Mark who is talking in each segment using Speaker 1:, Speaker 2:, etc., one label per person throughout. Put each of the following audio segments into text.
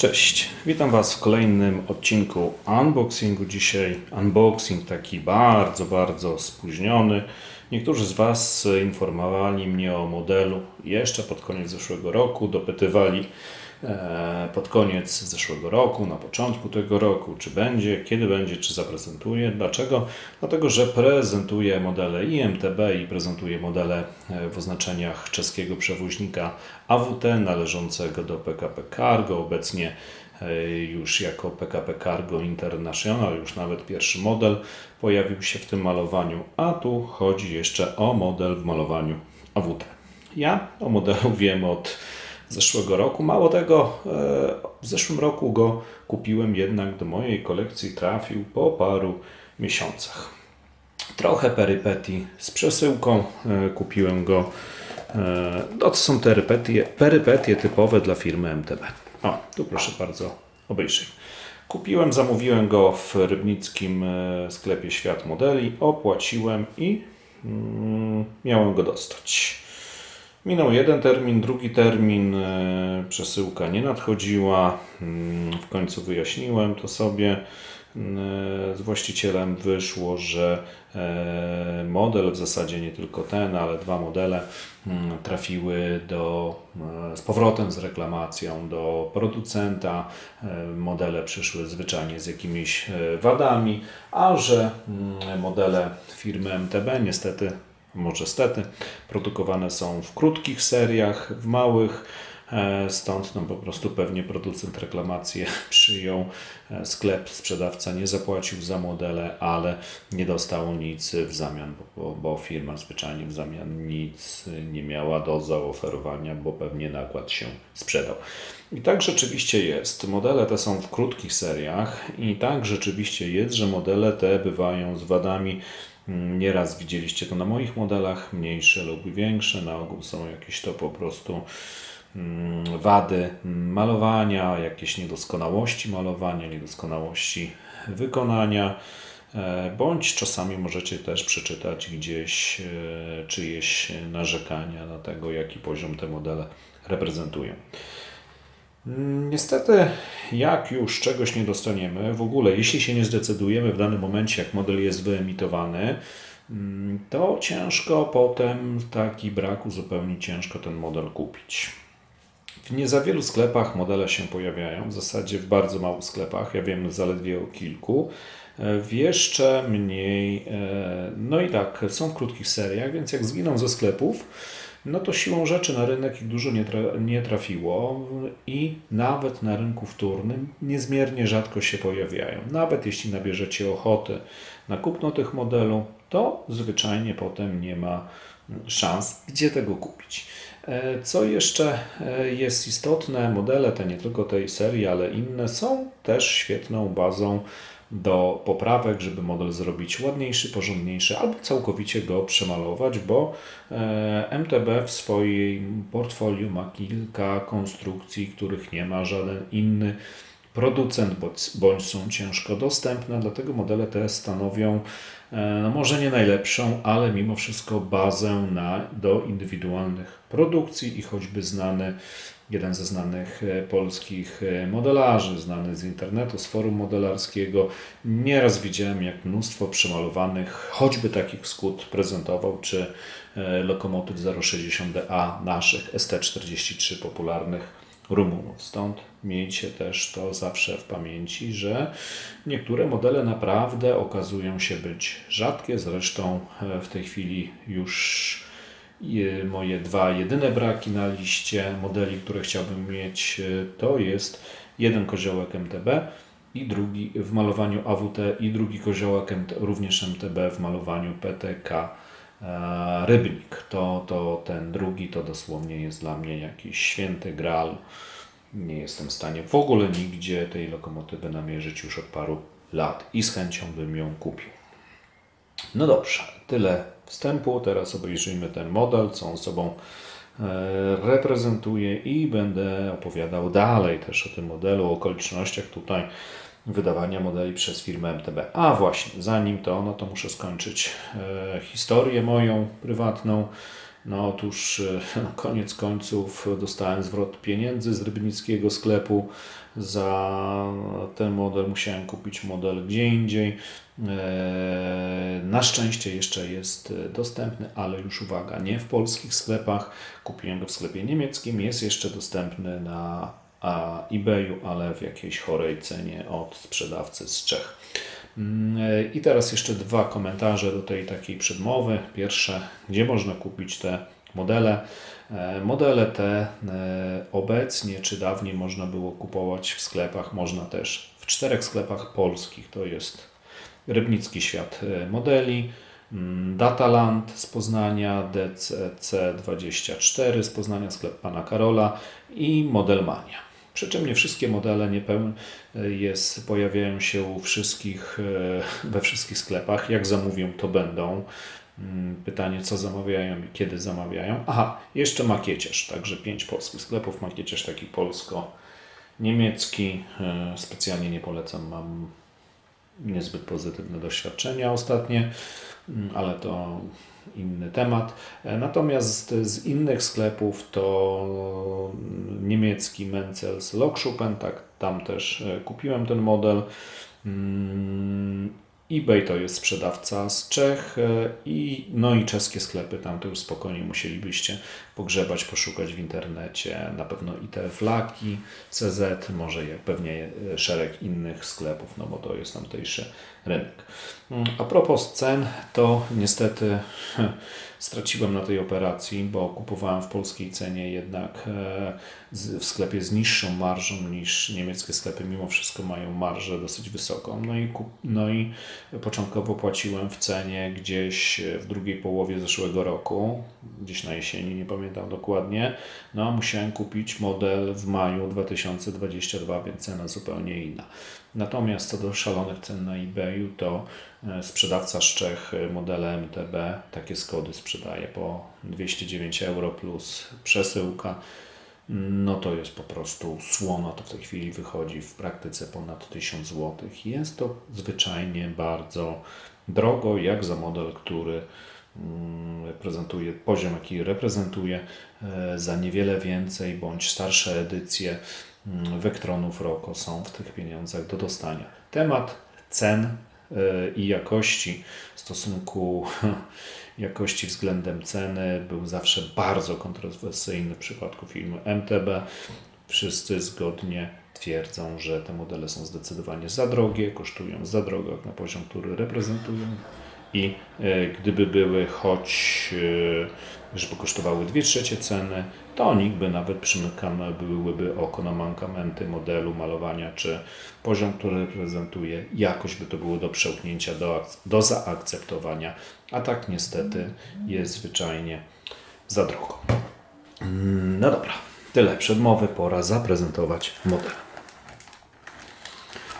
Speaker 1: Cześć, witam Was w kolejnym odcinku unboxingu. Dzisiaj unboxing taki bardzo, bardzo spóźniony. Niektórzy z Was informowali mnie o modelu jeszcze pod koniec zeszłego roku, dopytywali pod koniec zeszłego roku, na początku tego roku, czy będzie, kiedy będzie, czy zaprezentuje. Dlaczego? Dlatego, że prezentuje modele IMTB i prezentuje modele e, w oznaczeniach czeskiego przewoźnika AWT należącego do PKP Cargo, obecnie e, już jako PKP Cargo International, już nawet pierwszy model pojawił się w tym malowaniu, a tu chodzi jeszcze o model w malowaniu AWT. Ja o modelu wiem od zeszłego roku. Mało tego, e, w zeszłym roku go kupiłem, jednak do mojej kolekcji trafił po paru miesiącach. Trochę perypetii z przesyłką. e, Kupiłem go. e, No to są perypetie, perypetie typowe dla firmy MTB. O, tu proszę bardzo, obejrzyj. Kupiłem, zamówiłem go w rybnickim sklepie Świat Modeli, opłaciłem i mm, miałem go dostać. Minął jeden termin, drugi termin, e, przesyłka nie nadchodziła. Mm, W końcu wyjaśniłem to sobie. Mm, Z właścicielem wyszło, że e, model, w zasadzie nie tylko ten, ale dwa modele mm, trafiły do, e, z powrotem z reklamacją do producenta. E, Modele przyszły zwyczajnie z jakimiś e, wadami, a że modele firmy MTB niestety może stety, produkowane są w krótkich seriach, w małych, e, stąd no po prostu pewnie producent reklamację przyjął, e, sklep, sprzedawca nie zapłacił za modele, ale nie dostał nic w zamian, bo, bo, firma zwyczajnie w zamian nic nie miała do zaoferowania, bo pewnie nakład się sprzedał. I tak rzeczywiście jest. Modele te są w krótkich seriach i tak rzeczywiście jest, że modele te bywają z wadami Nieraz widzieliście to na moich modelach, mniejsze lub większe. Na ogół są jakieś to po prostu mm, wady malowania, jakieś niedoskonałości malowania, niedoskonałości wykonania, e, bądź czasami możecie też przeczytać gdzieś e, czyjeś narzekania na tego, jaki poziom te modele reprezentują. Niestety, jak już czegoś nie dostaniemy, w ogóle jeśli się nie zdecydujemy w danym momencie, jak model jest wyemitowany, mm, to ciężko potem taki brak uzupełnić, ciężko ten model kupić. W nie za wielu sklepach modele się pojawiają, w zasadzie w bardzo małych sklepach, ja wiem zaledwie o kilku. E, W jeszcze mniej, e, no i tak, są w krótkich seriach, więc jak zginą ze sklepów, no to siłą rzeczy na rynek ich dużo nie, tra- nie trafiło i nawet na rynku wtórnym niezmiernie rzadko się pojawiają. Nawet jeśli nabierzecie ochotę na kupno tych modelu, to zwyczajnie potem nie ma szans, gdzie tego kupić. E, Co jeszcze e, jest istotne, modele te nie tylko tej serii, ale inne są też świetną bazą do poprawek, żeby model zrobić ładniejszy, porządniejszy albo całkowicie go przemalować, bo e, MTB w swoim portfolio ma kilka konstrukcji, których nie ma żaden inny producent, bądź, są ciężko dostępne, dlatego modele te stanowią e, no może nie najlepszą, ale mimo wszystko bazę na, do indywidualnych produkcji i choćby znany, jeden ze znanych e, polskich e, modelarzy, znany z internetu, z forum modelarskiego, nieraz widziałem jak mnóstwo przemalowanych, choćby takich skut prezentował, czy e, lokomotyw 060DA naszych ST43 popularnych Rumunów. Stąd miejcie też to zawsze w pamięci, że niektóre modele naprawdę okazują się być rzadkie. Zresztą w tej chwili już moje dwa jedyne braki na liście modeli, które chciałbym mieć, e, to jest jeden koziołek MTB i drugi w malowaniu AWT i drugi koziołek również MTB w malowaniu PTK e, Rybnik. To, to ten drugi to dosłownie jest dla mnie jakiś święty graal. Nie jestem w stanie w ogóle nigdzie tej lokomotywy namierzyć już od paru lat i z chęcią bym ją kupił. No dobrze, tyle wstępu. Teraz obejrzyjmy ten model, co on sobą e, reprezentuje i będę opowiadał dalej też o tym modelu, o okolicznościach tutaj wydawania modeli przez firmę MTB. A właśnie, zanim to, no to muszę skończyć e, historię moją prywatną. No otóż e, koniec końców dostałem zwrot pieniędzy z rybnickiego sklepu za ten model. Musiałem kupić model gdzie indziej. E, Na szczęście jeszcze jest dostępny, ale już uwaga, nie w polskich sklepach. Kupiłem go w sklepie niemieckim. Jest jeszcze dostępny na eBayu, ale w jakiejś chorej cenie od sprzedawcy z Czech. Mm, e, I teraz jeszcze dwa komentarze do tej takiej przedmowy. Pierwsze, gdzie można kupić te modele? E, Modele te e, obecnie czy dawniej można było kupować w sklepach, można też w czterech sklepach polskich. To jest Rybnicki Świat Modeli, mm, Dataland z Poznania, DCC24 z Poznania, sklep Pana Karola i Modelmania. Przy czym nie wszystkie modele niepełne jest, pojawiają się u wszystkich, e, we wszystkich sklepach. Jak zamówią, to będą. Mm, Pytanie, co zamawiają i kiedy zamawiają. Aha, jeszcze makieciarz, także pięć polskich sklepów. Makieciarz taki polsko-niemiecki. E, Specjalnie nie polecam, mam niezbyt pozytywne doświadczenia ostatnie, mm, ale to inny temat. E, Natomiast z innych sklepów to niemiecki Mencels Lokschuppen, tak, tam też e, kupiłem ten model. EBay to jest sprzedawca z Czech e, i no i czeskie sklepy, tam to już spokojnie musielibyście pogrzebać, poszukać w internecie. Na pewno i te flaki, CZ, może jak pewnie szereg innych sklepów, no bo to jest tamtejszy rynek. Mm, A propos cen, to niestety straciłem na tej operacji, bo kupowałem w polskiej cenie jednak e, w sklepie z niższą marżą niż niemieckie sklepy, mimo wszystko mają marżę dosyć wysoką. No i, kup, no i początkowo płaciłem w cenie gdzieś w drugiej połowie zeszłego roku, gdzieś na jesieni, nie pamiętam dokładnie. No a musiałem kupić model w maju 2022, więc cena zupełnie inna. Natomiast co do szalonych cen na eBayu, to e, sprzedawca z Czech e, modele MTB takie skody sprzedaje po 209 euro plus przesyłka. No to jest po prostu słona, to w tej chwili wychodzi w praktyce ponad 1000 zł. Jest to zwyczajnie bardzo drogo, jak za model, który mm, reprezentuje poziom, jaki reprezentuje, e, za niewiele więcej bądź starsze edycje mm, Vectronów Roko są w tych pieniądzach do dostania. Temat cen e, i jakości w stosunku jakości względem ceny był zawsze bardzo kontrowersyjny w przypadku filmu MTB. Wszyscy zgodnie twierdzą, że te modele są zdecydowanie za drogie, kosztują za drogo na poziom, który reprezentują i e, gdyby były choć, e, żeby kosztowały 2 trzecie ceny, to nikt by nawet przymykane byłyby oko na mankamenty modelu, malowania, czy poziom, który reprezentuje, jakoś by to było do przełknięcia, do, do zaakceptowania, a tak niestety jest zwyczajnie za drogo. Mm, No dobra, tyle przedmowy, pora zaprezentować model.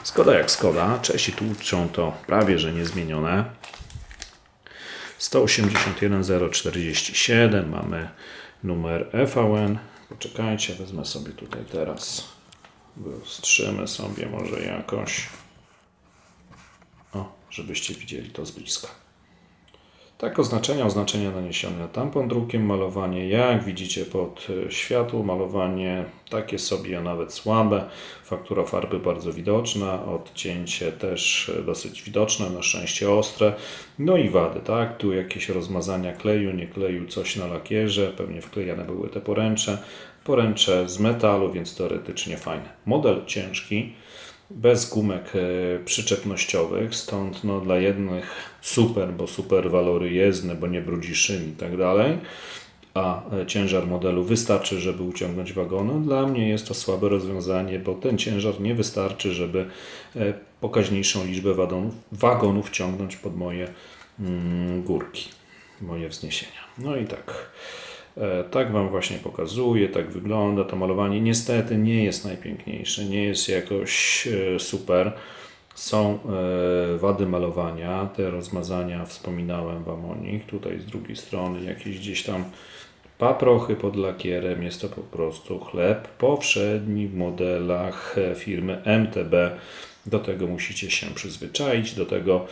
Speaker 1: Skoda jak Skoda, Czesi tłuczą to prawie, że niezmienione. 181047 mamy numer EVN. Poczekajcie, wezmę sobie tutaj teraz. Wstrzymy sobie może jakoś. O, żebyście widzieli to z bliska. Tak, oznaczenia, oznaczenia naniesione na tampon drukiem, malowanie, jak widzicie pod e, światło, malowanie takie sobie, a nawet słabe, faktura farby bardzo widoczna, odcięcie też e, dosyć widoczne, na szczęście ostre, no i wady, tak, tu jakieś rozmazania kleju, nie kleju, coś na lakierze, pewnie wklejane były te poręcze, poręcze z metalu, więc teoretycznie fajne. Model ciężki, bez gumek e, przyczepnościowych, stąd no, dla jednych super, bo super walory jezdne, bo nie brudzi szyn i tak dalej, a e, ciężar modelu wystarczy, żeby uciągnąć wagony. Dla mnie jest to słabe rozwiązanie, bo ten ciężar nie wystarczy, żeby e, pokaźniejszą liczbę wagonów, wagonów ciągnąć pod moje mm, górki, moje wzniesienia. No i tak. E, Tak Wam właśnie pokazuję, tak wygląda to malowanie. Niestety nie jest najpiękniejsze, nie jest jakoś e, super. Są e, wady malowania, te rozmazania, wspominałem Wam o nich. Tutaj z drugiej strony jakieś gdzieś tam paprochy pod lakierem. Jest to po prostu chleb powszedni w modelach firmy MTB. Do tego musicie się przyzwyczaić, do tego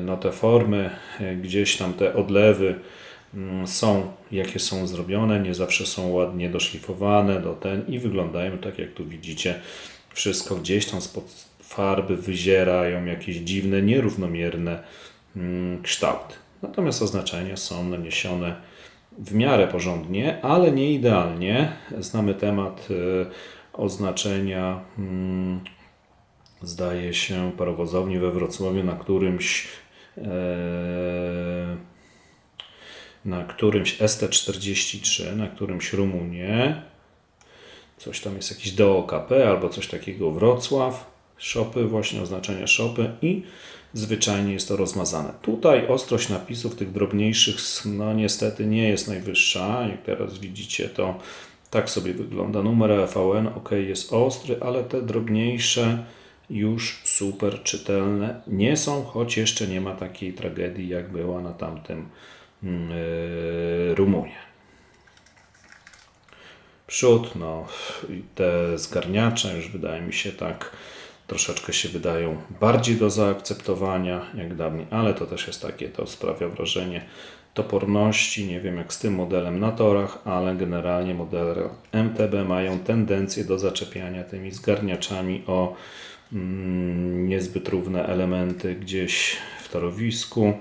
Speaker 1: no, te formy, gdzieś tam te odlewy są, jakie są zrobione, nie zawsze są ładnie doszlifowane do ten i wyglądają tak, jak tu widzicie. Wszystko gdzieś tam spod farby wyzierają jakieś dziwne, nierównomierne mm, kształty. Natomiast oznaczenia są naniesione w miarę porządnie, ale nie idealnie. Znamy temat y, oznaczenia, mm, zdaje się, parowozowni we Wrocławiu, na którymś e, na którymś ST43, na którymś Rumunie, coś tam jest jakiś DOKP albo coś takiego Wrocław, szopy, właśnie oznaczenia szopy i zwyczajnie jest to rozmazane. Tutaj ostrość napisów tych drobniejszych, no niestety nie jest najwyższa, jak teraz widzicie to tak sobie wygląda. Numer EVN ok jest ostry, ale te drobniejsze już super czytelne nie są, choć jeszcze nie ma takiej tragedii jak była na tamtym yy, Rumunie. Przód, no te zgarniacze już wydaje mi się tak troszeczkę się wydają bardziej do zaakceptowania jak dawniej, ale to też jest takie, to sprawia wrażenie toporności, nie wiem jak z tym modelem na torach, ale generalnie modele MTB mają tendencję do zaczepiania tymi zgarniaczami o mm, niezbyt równe elementy gdzieś w torowisku,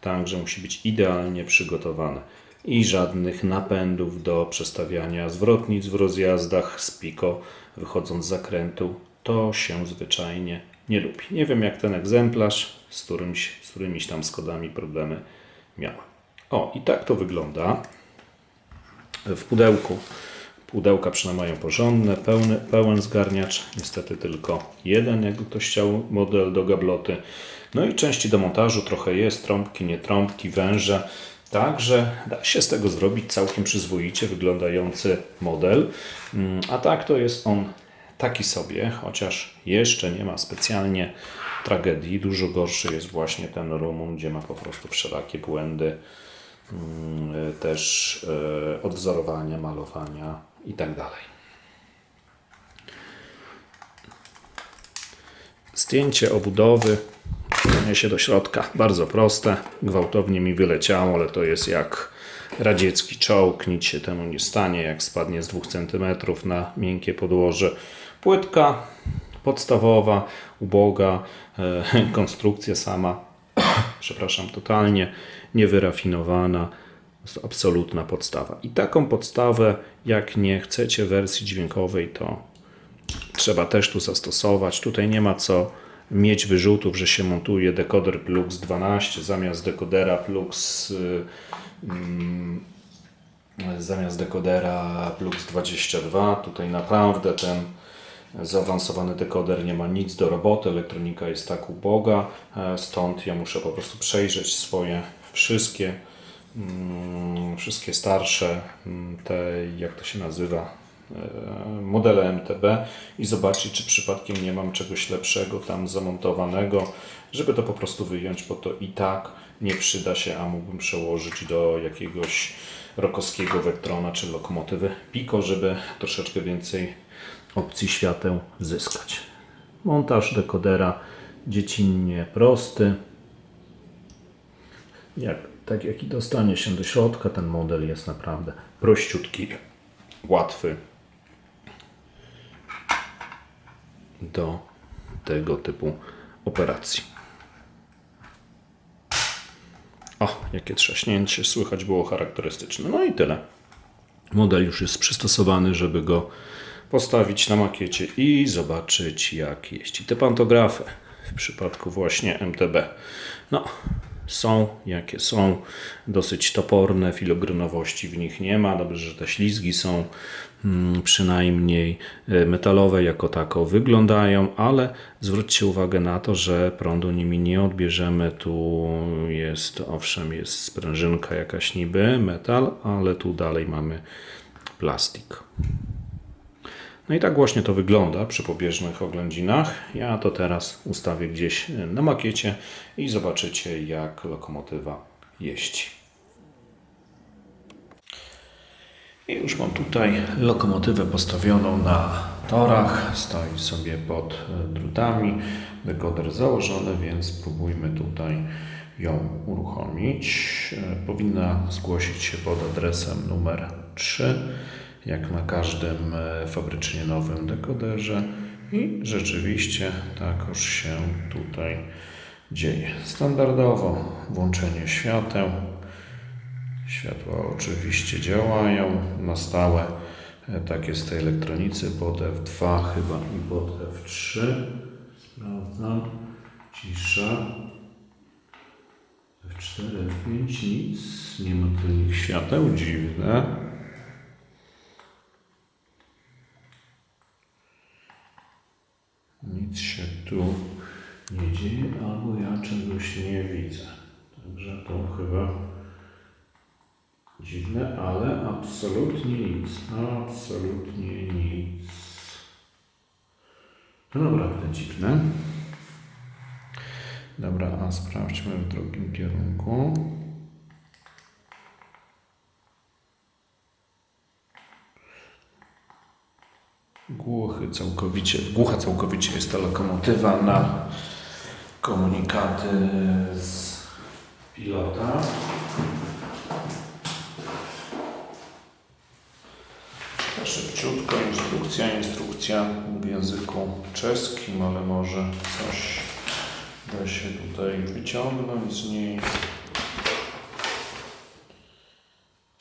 Speaker 1: także musi być idealnie przygotowane. I żadnych napędów do przestawiania zwrotnic w rozjazdach z piko wychodząc z zakrętu, to się zwyczajnie nie lubi. Nie wiem jak ten egzemplarz, z, którymś, z którymiś tam skodami problemy miałem. O, i tak to wygląda w pudełku. Pudełka przynajmniej mają porządne, pełny, pełen zgarniacz, niestety tylko jeden, jakby ktoś chciał model do gabloty. No i części do montażu trochę jest, trąbki, nie trąbki, węże. Także da się z tego zrobić całkiem przyzwoicie wyglądający model. Mm, A tak to jest on taki sobie, chociaż jeszcze nie ma specjalnie tragedii. Dużo gorszy jest właśnie ten Rumun, gdzie ma po prostu wszelakie błędy, mm, też e, odwzorowania, malowania i tak dalej. Zdjęcie obudowy się do środka. Bardzo proste. Gwałtownie mi wyleciało, ale to jest jak radziecki czołg. Nic się temu nie stanie, jak spadnie z 2 cm na miękkie podłoże. Płytka podstawowa, uboga, e, konstrukcja sama, przepraszam, totalnie niewyrafinowana. Absolutna podstawa. I taką podstawę, jak nie chcecie wersji dźwiękowej, to trzeba też tu zastosować. Tutaj nie ma co mieć wyrzutów, że się montuje dekoder Plux 12 zamiast dekodera Plux y, mm, zamiast dekodera Plux 22. Tutaj naprawdę ten zaawansowany dekoder nie ma nic do roboty, elektronika jest tak uboga, e, stąd ja muszę po prostu przejrzeć swoje wszystkie mm, wszystkie starsze mm, te, jak to się nazywa, modele MTB i zobaczyć, czy przypadkiem nie mam czegoś lepszego tam zamontowanego, żeby to po prostu wyjąć, bo to i tak nie przyda się, a mógłbym przełożyć do jakiegoś rokowskiego Vectrona czy lokomotywy Pico, żeby troszeczkę więcej opcji świateł zyskać. Montaż dekodera dziecinnie prosty. Jak, tak jak i dostanie się do środka, ten model jest naprawdę prościutki, łatwy do tego typu operacji. O, jakie trzaśnięcie słychać było charakterystyczne. No i tyle. Model już jest przystosowany, żeby go postawić na makiecie i zobaczyć jak jeździ. Te pantografy w przypadku właśnie MTB. No, są jakie są, dosyć toporne, filogronowości w nich nie ma. Dobrze, że te ślizgi są mm, przynajmniej e, metalowe jako tako wyglądają, ale zwróćcie uwagę na to, że prądu nimi nie odbierzemy. Tu jest, owszem, jest sprężynka jakaś niby, metal, ale tu dalej mamy plastik. No i tak właśnie to wygląda przy pobieżnych oględzinach. Ja to teraz ustawię gdzieś na makiecie i zobaczycie jak lokomotywa jeździ. I już mam tutaj lokomotywę postawioną na torach. Stoi sobie pod drutami. Dekoder założony, więc spróbujmy tutaj ją uruchomić. E, Powinna zgłosić się pod adresem numer 3, jak na każdym e, fabrycznie nowym dekoderze. I rzeczywiście takoż się tutaj dzieje. Standardowo włączenie świateł. Światła oczywiście działają na stałe. E, Tak jest w tej elektronicy pod F2 chyba i pod F3. Sprawdzam. Cisza. F4, F5 nic. Nie ma tylnych świateł. Dziwne. Nic się tu nie dzieje, albo ja czegoś nie widzę. Także to chyba dziwne, ale absolutnie nic. Absolutnie nic. To naprawdę dziwne. Dobra, a sprawdźmy w drugim kierunku. Głuchy całkowicie, głucha całkowicie jest ta lokomotywa na komunikaty z pilota. To Szybciutko, instrukcja, instrukcja w języku czeskim, ale może coś da się tutaj wyciągnąć z niej.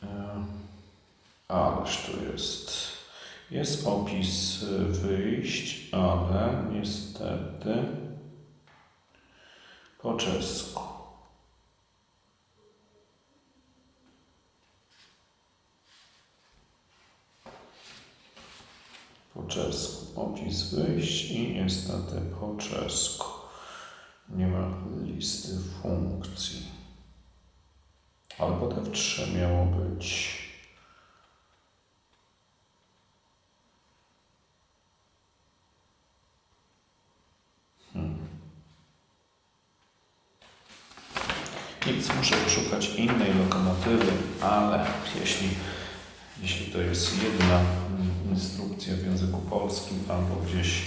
Speaker 1: E, Ależ tu jest. Jest opis y, wyjść, ale niestety po czesku. Po czesku. Opis wyjść i niestety po czesku. Nie ma listy funkcji. Ale potem w 3 miało być. Nic, muszę szukać innej lokomotywy, ale jeśli, jeśli to jest jedna instrukcja w języku polskim albo gdzieś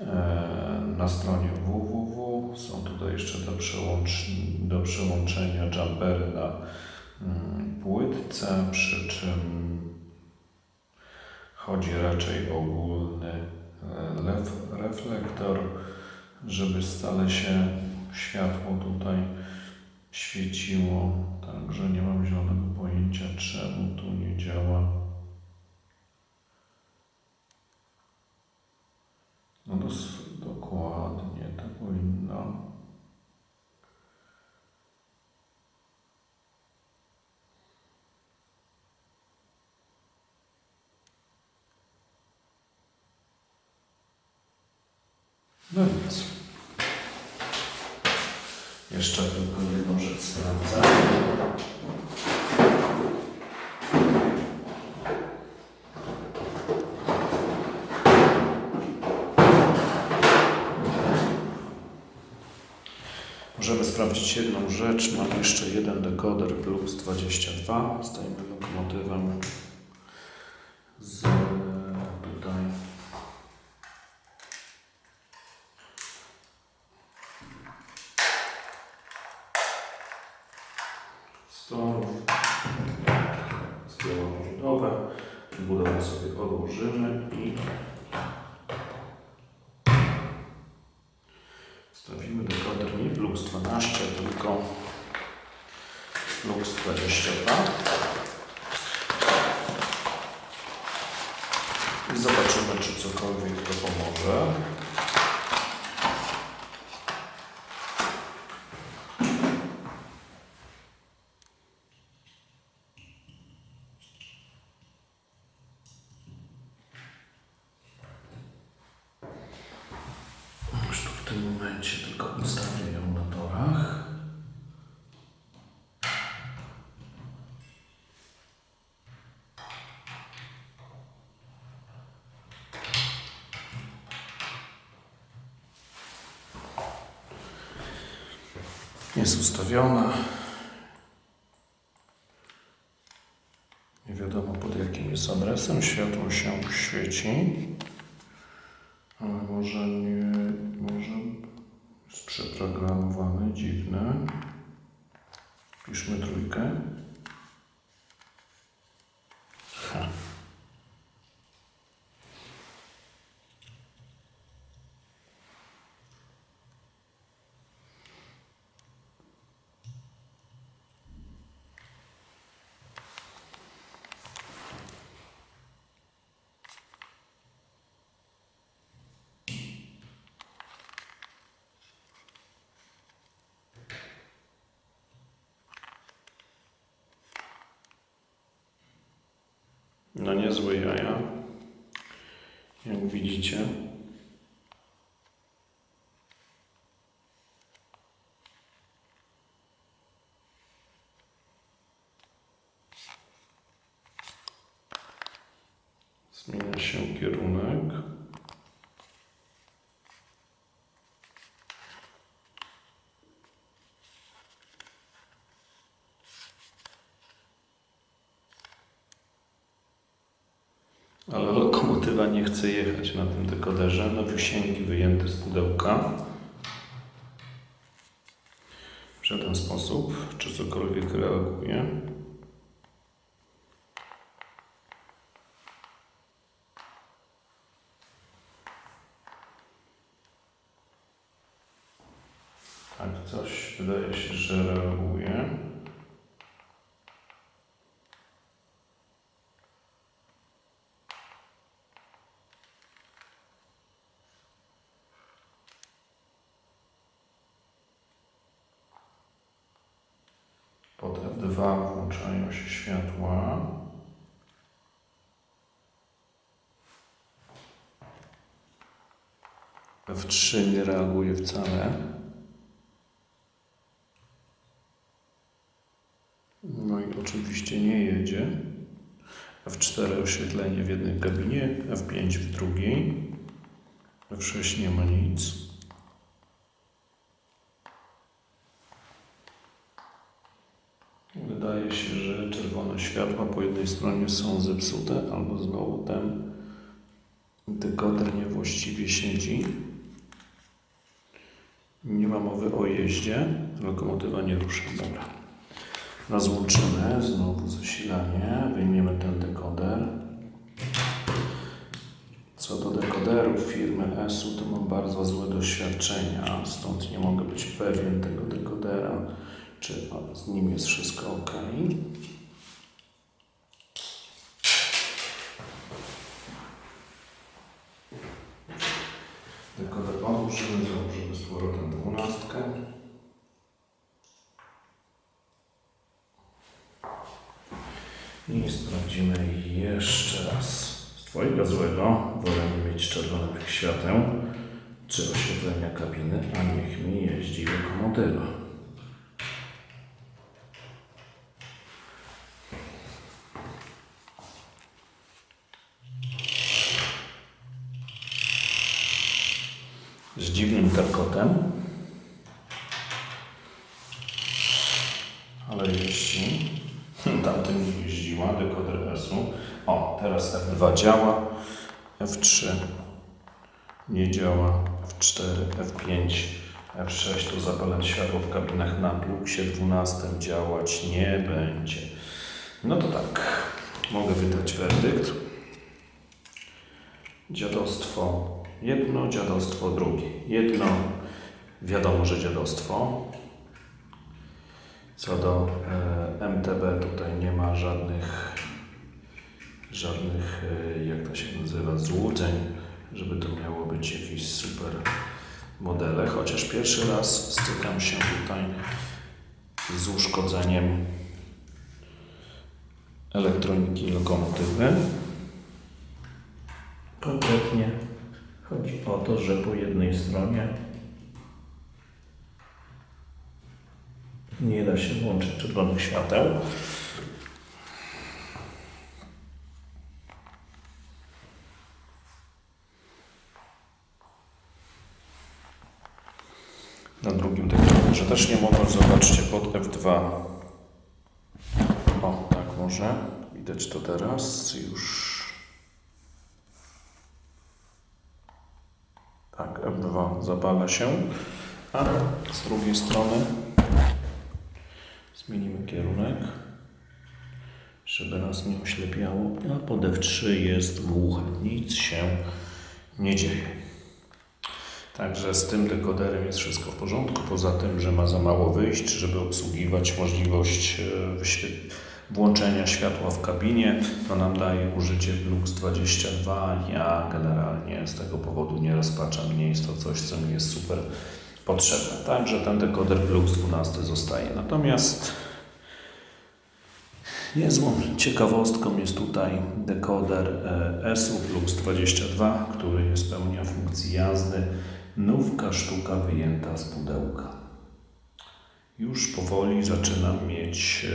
Speaker 1: e, na stronie www, są tutaj jeszcze do, przełącz, do przełączenia jumpery na mm, płytce, przy czym chodzi raczej o ogólny e, lef, reflektor, żeby stale się światło tutaj świeciło, także nie mam zielonego pojęcia, czemu tu nie działa. No dos, dokładnie, to powinno. No nic. Jeszcze tylko jedną rzecz sprawdzę. Możemy sprawdzić jedną rzecz. Mam jeszcze jeden dekoder Plus 22 z tym lokomotywem z tutaj storów. Zdjęło budowę. Budowę sobie odłożymy i Stawimy dekoder nie Lux 12, tylko Lux 22. I zobaczymy, czy cokolwiek to pomoże. Już tu w tym momencie tylko ustawię ją na torach. Jest ustawiona. Nie wiadomo pod jakim jest adresem. Światło się świeci. Ale może nie, może jest przeprogramowany, dziwne. Piszmy trójkę. H. No niezłe jaja. Jak widzicie. Zmienia się kierunek. Ale lokomotywa nie chce jechać na tym dekoderze. Nowiusieńki wyjęte z pudełka. W żaden sposób. Czy cokolwiek reaguje? Tak, coś wydaje się, że reaguje. F2 włączają się światła. F3 nie reaguje wcale. No i oczywiście nie jedzie. F4 oświetlenie w jednej kabinie, F5 w drugiej. F6 nie ma nic. Wydaje się, że czerwone światła po jednej stronie są zepsute, albo znowu ten dekoder niewłaściwie siedzi. Nie ma mowy o jeździe. Lokomotywa nie rusza. Dobra. Rozłączymy znowu zasilanie. Wyjmiemy ten dekoder. Co do dekoderów firmy ESU, to mam bardzo złe doświadczenia, stąd nie mogę być pewien tego dekodera, czy z nim jest wszystko ok. Dekoder odłożymy, założymy z powrotem dwunastkę. I sprawdzimy jeszcze raz. Z Twojego złego wolę mieć czerwonych świateł czy oświetlenia kabiny, a niech mi jeździ lokomotywa. Z dziwnym terkotem. Ale jeśli tamtym jeździła, dekoder S-u. O, teraz F2 działa, F3 nie działa, F4, F5, F6 to zapalać światło w kabinach na Pluxie 12 działać nie będzie. No to tak, mogę wydać werdykt. Dziadostwo jedno, dziadostwo drugie. Jedno, wiadomo, że dziadostwo. Co do e, MTB tutaj nie ma żadnych, żadnych, e, jak to się nazywa, złudzeń, żeby to miało być jakieś super modele, chociaż pierwszy raz stykam się tutaj z uszkodzeniem elektroniki lokomotywy. Konkretnie chodzi o to, że po jednej stronie nie da się włączyć czerwonych świateł. Na drugim dekoderze też nie mogę, zobaczcie pod F2. O, tak może. Widać to teraz już. Tak, F2 zapala się, a z drugiej strony Zmienimy kierunek, żeby nas nie oślepiało. A pod F3 jest głuche. Nic się nie dzieje. Także z tym dekoderem jest wszystko w porządku. Poza tym, że ma za mało wyjść, żeby obsługiwać możliwość e, wyświe- włączenia światła w kabinie, to nam daje użycie Lux 22. Ja generalnie z tego powodu nie rozpaczam. Nie jest to coś, co mi jest super potrzebne. Także ten dekoder Lux 12 zostaje. Natomiast Niezłą ciekawostką jest tutaj dekoder e, ESUV Lux 22, który spełnia funkcję jazdy. Nówka sztuka wyjęta z pudełka. Już powoli zaczynam mieć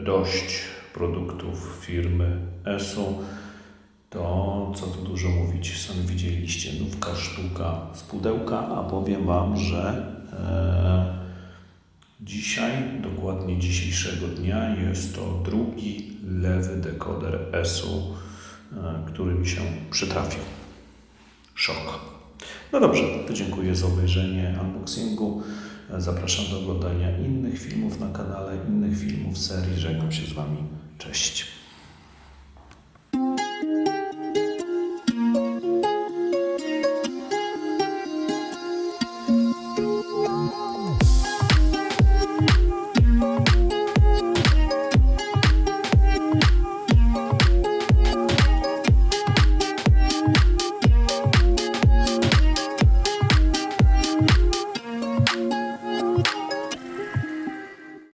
Speaker 1: e, dość produktów firmy ESU. To, co tu dużo mówić, sami widzieliście, nówka sztuka z pudełka, a powiem Wam, że e, Dzisiaj, dokładnie dzisiejszego dnia, jest to drugi lewy dekoder ESU, e, który mi się przytrafił. Szok. No dobrze, to dziękuję za obejrzenie unboxingu. Zapraszam do oglądania innych filmów na kanale, innych filmów serii. Żegnam się z Wami. Cześć.